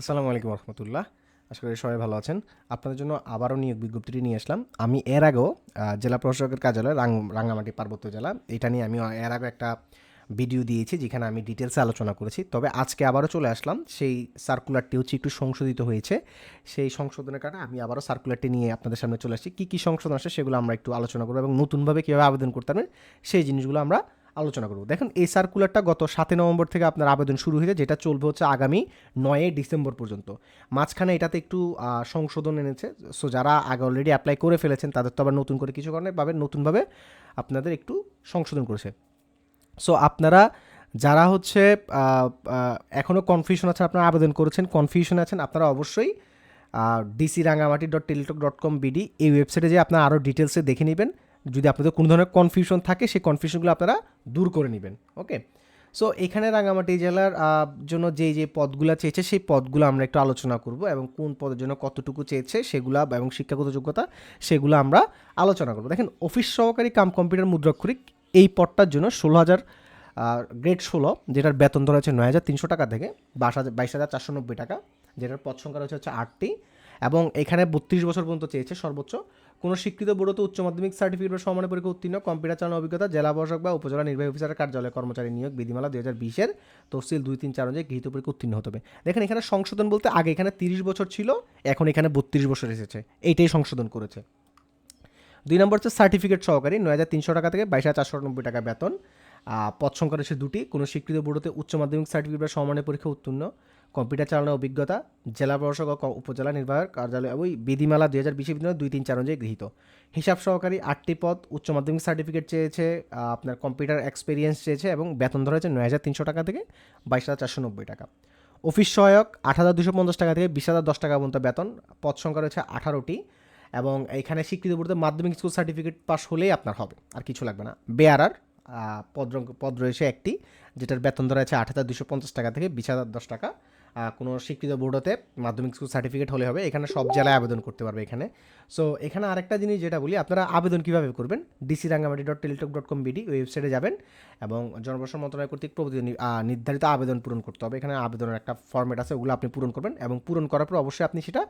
আসসালামু আলাইকুম রহমতুল্লাহ। আশা করি সবাই ভালো আছেন। আপনাদের জন্য আবারও নিয়োগ বিজ্ঞপ্তিটি নিয়ে আসলাম। আমি এর আগেও জেলা প্রশাসকের কার্যালয় রাঙ্গামাটি পার্বত্য জেলা, এটা নিয়ে আমি এর আগে একটা ভিডিও দিয়েছি, যেখানে আমি ডিটেলসে আলোচনা করেছি। তবে আজকে আবারও চলে আসলাম। সেই সার্কুলারটি হচ্ছে একটু সংশোধিত হয়েছে। সেই সংশোধনের কারণে আমি আবারও সার্কুলারটি নিয়ে আপনাদের সামনে চলে আসছি। কী কী সংশোধন আসে সেগুলো আমরা একটু আলোচনা করব এবং নতুনভাবে কীভাবে আবেদন করতে পারবেন সেই জিনিসগুলো আমরা আলোচনা করব। দেখেন, এই সার্কুলারটা গত সাতই নভেম্বর থেকে আপনার আবেদন শুরু হয়েছে, যেটা চলবে হচ্ছে আগামী নয়ই ডিসেম্বর পর্যন্ত। মাঝখানে এটাতে একটু সংশোধন এনেছে, সো যারা আগে অলরেডি অ্যাপ্লাই করে ফেলেছেন, তাদের তো আবার নতুন করে কিছু কারণে পাবেন নতুনভাবে আপনাদের একটু সংশোধন করেছে। সো আপনারা, যারা হচ্ছে এখনও কনফিউশন আছে, আপনারা আবেদন করেছেন কনফিউশন আছেন, আপনারা অবশ্যই DC Rangamati dot Teletalk dot com BD এই ওয়েবসাইটে যে আপনারা আরও ডিটেলসে দেখে নেবেন। যদি আপনাদের কোনো ধরনের কনফিউশন থাকে, সেই কনফিউশনগুলো আপনারা দূর করে নেবেন ওকে সো এখানে রাঙামাটি জেলার জন্য যে যে পদগুলো চেয়েছে, সেই পদগুলো আমরা একটু আলোচনা করব এবং কোন পদের জন্য কতটুকু চেয়েছে সেগুলা এবং শিক্ষাগত যোগ্যতা সেগুলো আমরা আলোচনা করব। দেখেন অফিস সহকারী কাম কম্পিউটার মুদ্রাক্ষরিক এই পদটার জন্য ষোলো হাজার গ্রেড ষোলো, যেটার বেতন ধরা হচ্ছে নয় হাজার তিনশো টাকা থেকে, বাইশ হাজার বাইশ হাজার চারশো নব্বই টাকা, যেটার পদ সংখ্যা রয়েছে হচ্ছে আটটি। এবং এখানে বত্রিশ বছর পর্যন্ত চেয়েছে সর্বোচ্চ। কোনো স্বীকৃত বোর্ডতে উচ্চ মাধ্যমিক সার্টিফিকেট বা সমানের পরীক্ষা উত্তীর্ণ কম্পিউটার চালানোর অভিজ্ঞতা, জেলা প্রশাসক বা উপজেলা নির্বাহী অফিসারের কার্যালয়ে কর্মচারী নিয়োগ, বিধিমালা দুই হাজার বিশের তফসিল দুই তিন চার অনুযায়ী গৃহীত পরীক্ষা উত্তীর্ণ হতে হবে। দেখেন এখানে সংশোধন বলতে আগে এখানে তিরিশ বছর ছিল, এখন এখানে বত্রিশ বছর এসেছে। এইটাই সংশোধন করেছে। দুই নম্বর হচ্ছে সার্টিফিকেট সহকারী, নয় হাজার তিনশো টাকা থেকে বাইশ হাজার চারশো নব্বই টাকা বেতন। পদ সংখ্যা রয়েছে দুটি। কোনো স্বীকৃত বোর্ডতে উচ্চ মাধ্যমিক সার্টিফিকেট বা সমানের পরীক্ষা উত্তীর্ণ কম্পিউটার চালানোর অভিজ্ঞতা জেলা প্রশাসক ও উপজেলা নির্বাহক কার্যালয় ওই বিধিমালা দুই হাজার বিশে বিধানে দুই তিন চার অনুযায়ী গৃহীত। হিসাব সহকারী আটটি পদ, উচ্চ মাধ্যমিক সার্টিফিকেট চেয়েছে আপনার কম্পিউটার এক্সপিরিয়েন্স চেয়েছে এবং বেতন ধরা হয়েছে নয় হাজার তিনশো টাকা থেকে বাইশ হাজার চারশো নব্বই টাকা। অফিস সহায়ক আট হাজার দুশো পঞ্চাশ টাকা থেকে বিশ হাজার দশ টাকা পর্যন্ত বেতন, পদ সংখ্যা রয়েছে আঠারোটি এবং এখানে স্বীকৃত বোর্ডে মাধ্যমিক স্কুল সার্টিফিকেট পাস হলেই আপনার হবে, আর কিছু লাগবে না। বেয়ারার পদ পদ রয়েছে একটি, যেটার বেতন ধরা আছে আট হাজার দুশো পঞ্চাশ টাকা থেকে বিশ হাজার দশ টাকা। কোনো স্বীকৃত বোর্ডতে মাধ্যমিক স্কুল সার্টিফিকেট হলে হবে। এখানে সব জেলায় আবেদন করতে পারবে এখানে। সো এখানে আরেকটা জিনিস যেটা বলি, আপনারা আবেদন কীভাবে করবেন? DC Rangamati dot Teletalk dot com BD ওয়েবসাইটে যাবেন এবং জনপ্রশাসন মন্ত্রণালয় কর্তৃক প্রভৃতি নির্ধারিত আবেদন পূরণ করতে হবে। এখানে আবেদনের একটা ফর্মেট আছে, ওগুলো আপনি পূরণ করবেন এবং পূরণ করার পর অবশ্যই আপনি সেটা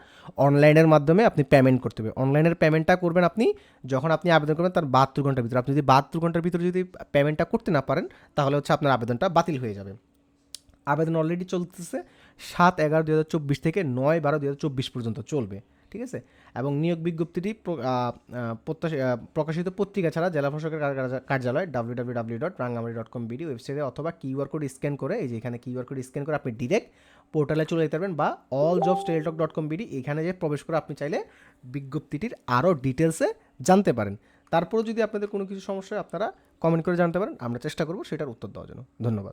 অনলাইনের মাধ্যমে আপনি পেমেন্ট করতে হবে। অনলাইনের পেমেন্টটা করবেন আপনি, যখন আপনি আবেদন করবেন তার বাহাত্তর ঘণ্টার ভিতরে। আপনি যদি বাহাত্তর ঘণ্টার ভিতরে যদি পেমেন্টটা করতে না পারেন, তাহলে হচ্ছে আপনার আবেদনটা বাতিল হয়ে যাবে। আবেদন অলরেডি চলতেছে, সাত এগারো দু হাজার চব্বিশ থেকে নয় বারো দু হাজার চব্বিশ পর্যন্ত চলবে, ঠিক আছে? এবং নিয়োগ বিজ্ঞপ্তিটি প্রত্যাশী- প্রকাশিত পত্রিকা ছাড়া জেলা প্রশাসকের কার্যালয় W W W dot Rangamati dot com BD ওয়েবসাইটে অথবা কিউআর কোড স্ক্যান করে, এই যে এখানে কিউআর কোড স্ক্যান করে আপনি ডিরেক্ট পোর্টালে চলে যেতে পারবেন, বা all jobs Teletalk dot com BD এখানে যে প্রবেশ করে আপনি চাইলে বিজ্ঞপ্তিটির আরও ডিটেলসে জানতে পারেন। তারপরেও যদি আপনাদের কোনো কিছু সমস্যা আপনারা কমেন্ট করে জানতে পারেন, আমরা চেষ্টা করব সেটার উত্তর দেওয়ার জন্য। ধন্যবাদ।